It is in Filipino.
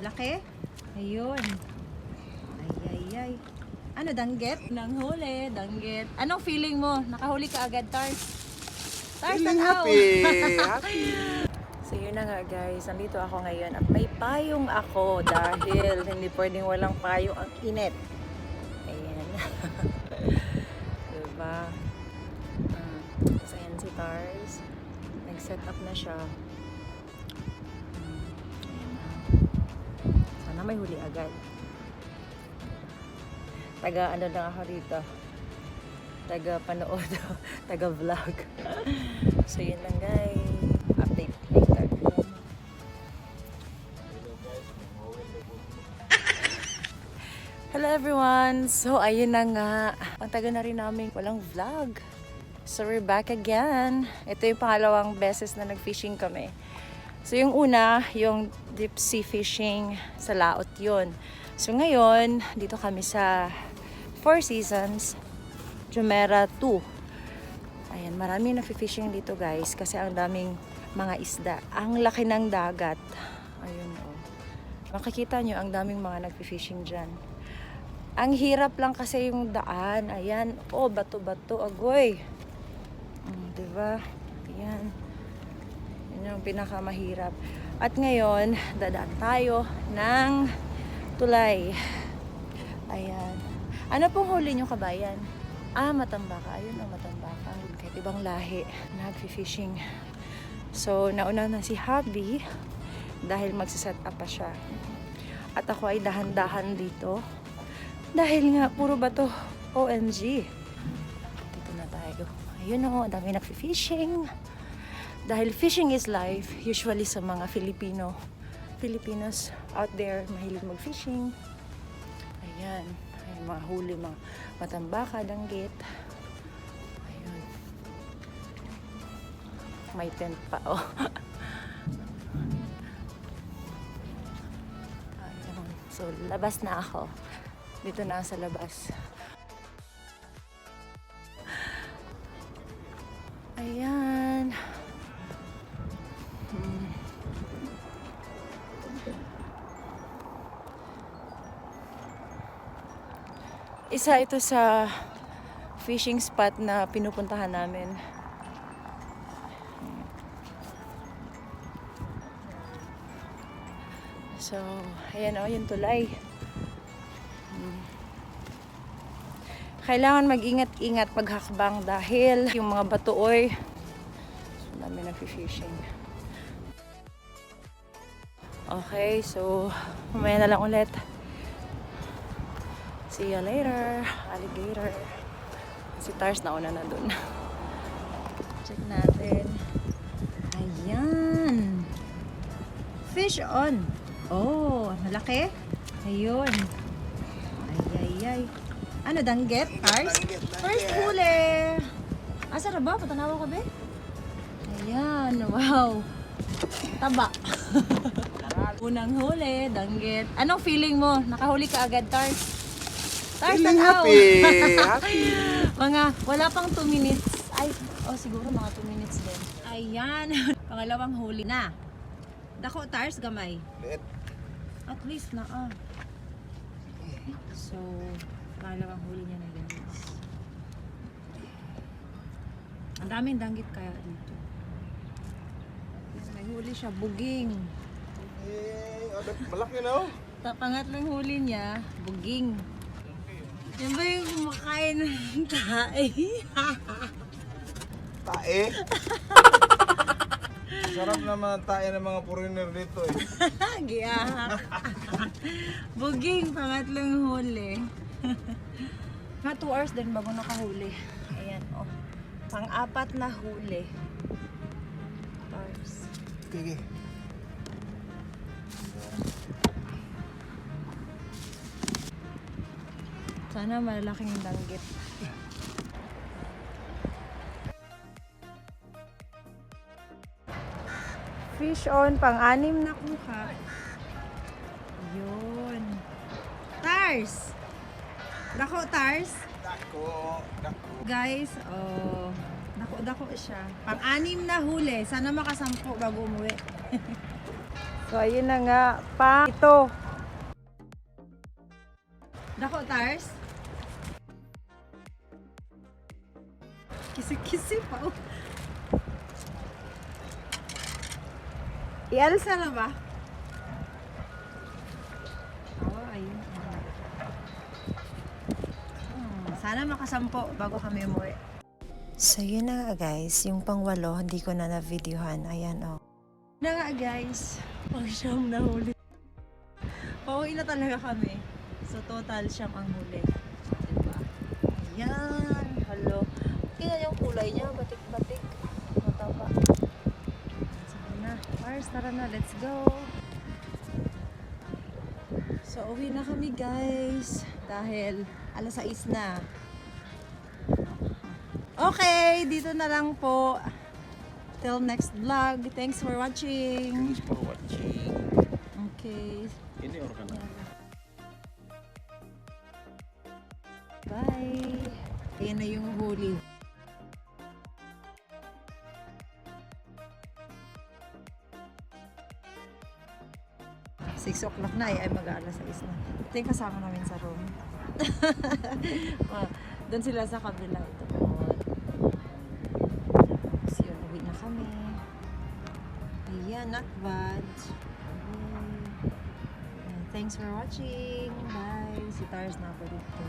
Laki. Ayun. Ay, ay, ay. Ano, danggit? Nang huli, danggit. Anong feeling mo? Nakahuli ka agad, Tars? Tars, Feeling tanaw. happy. happy. So yun na nga guys, nandito ako ngayon at may payong ako dahil hindi pwedeng walang payong ang init. Ayan. diba? Mm. So ayan si Tars. Nag-set up na siya. May huli agad. Taga ano lang ako rito. Taga panood. Taga vlog. so yun lang guys. Update later. Hello everyone! So ayun na nga. Ang taga na rin namin walang vlog. So we're back again. Ito yung pangalawang beses na nag-fishing kami. So yung una, yung deep sea fishing sa laot yun. So ngayon, dito kami sa Four Seasons, Jumeirah 2. Ayan, marami nag-fishing dito guys kasi ang daming mga isda. Ang laki ng dagat. Ayun oh. Makikita nyo ang daming mga nag-fishing dyan. Ang hirap lang kasi yung daan. Ayan. Oh, bato-bato. Agoy. Mm, diba? Ayan. Yung pinakamahirap. At ngayon, dadaan tayo ng tulay. Ayan. Ano pong huli nyo kabayan? Ah, matambaka. Ayun ang matambaka. Kahit ibang lahi. Nag-fishing. So, nauna na si Habi dahil magsiset up pa siya. At ako ay dahan-dahan dito. Dahil nga, puro bato. OMG. Dito na tayo. Ayun o, ang dami nag-fishing. Dahil fishing is life, usually sa mga Filipino, Filipinos out there, mahilig mag-fishing. Ayan. Ayan, mga huli, mga matambaka, danggit. Ayun. May tent pa, oh. So, labas na ako. Dito na sa labas. Ayan. Isa ito sa fishing spot na pinupuntahan namin. So, ayan o, yung tulay. Kailangan mag-ingat-ingat paghakbang dahil yung mga batuoy, so, dami nag-fishing. Okay, so, mamaya na lang ulit. See you later, alligator. Si Tars nauna na dun. Check natin. Ayan. Fish on. Oh, malaki. Ayun. Ay, ay, ay. Ano, danggit? Tars? First huli. Asa na ba? Patanawa ka ba? Ayan, wow. Taba. Unang huli, danggit. Anong feeling mo? Nakahuli ka agad, Tars? Tars, Feeling tanaw. happy. happy. Mga, wala pang 2 minutes. Ay, oh, siguro mga 2 minutes din. Ayan, pangalawang huli na. Dako, tars, gamay. Liit. At least na, ah. So, pangalawang huli niya na guys. Ang daming danggit kaya dito. May huli siya, buging. Ano, malaki na oh. Pangatlong huli niya, buging. Yan ba yung kumakain ng tae? Tae. Sarap naman ang tae ng mga foreigner dito eh. Giyahak. Buging, pangatlong huli. Mga 2 hours din bago nakahuli. Ayan, oh. Pang-apat na huli. Hours. Okay, Sana malalaking danggit. Fish on, pang-anim na kuha. Yun. Tars! Dako, Tars? Dako, dako. Guys, oh, dako-dako siya. Pang-anim na huli. Sana makasampo bago umuwi. So, ayun na nga. Pa, ito. Dako, Tars? Kisi-kisi pa. oh. I-alsa na ba? Oo, ayun. Hmm, sana makasampo bago kami umuwi. So yun na nga guys, yung pangwalo hindi ko na na-videohan. Ayan oh. Na nga guys, pang siyam na huli. Pauwi na talaga kami. So total siyam ang huli. Diba? Ayan, hello. Tingnan yung kulay niya, batik-batik. Mataba. Sige na. Mars, tara na, let's go. So uwi na kami guys. Dahil alas 6 na. Okay, dito na lang po. Till next vlog. Thanks for watching. Thanks for watching. Okay. Ini orang. Bye. Ayan na yung huli. Six o'clock na eh, ay mag-aalas 6 na. Ito yung kasama namin sa room. Ah, Doon sila sa kabila. Ito po. Tapos yun, uwi na kami. Ayan, not bad. Ayan, Thanks for watching. Bye. Si Tars na ako dito.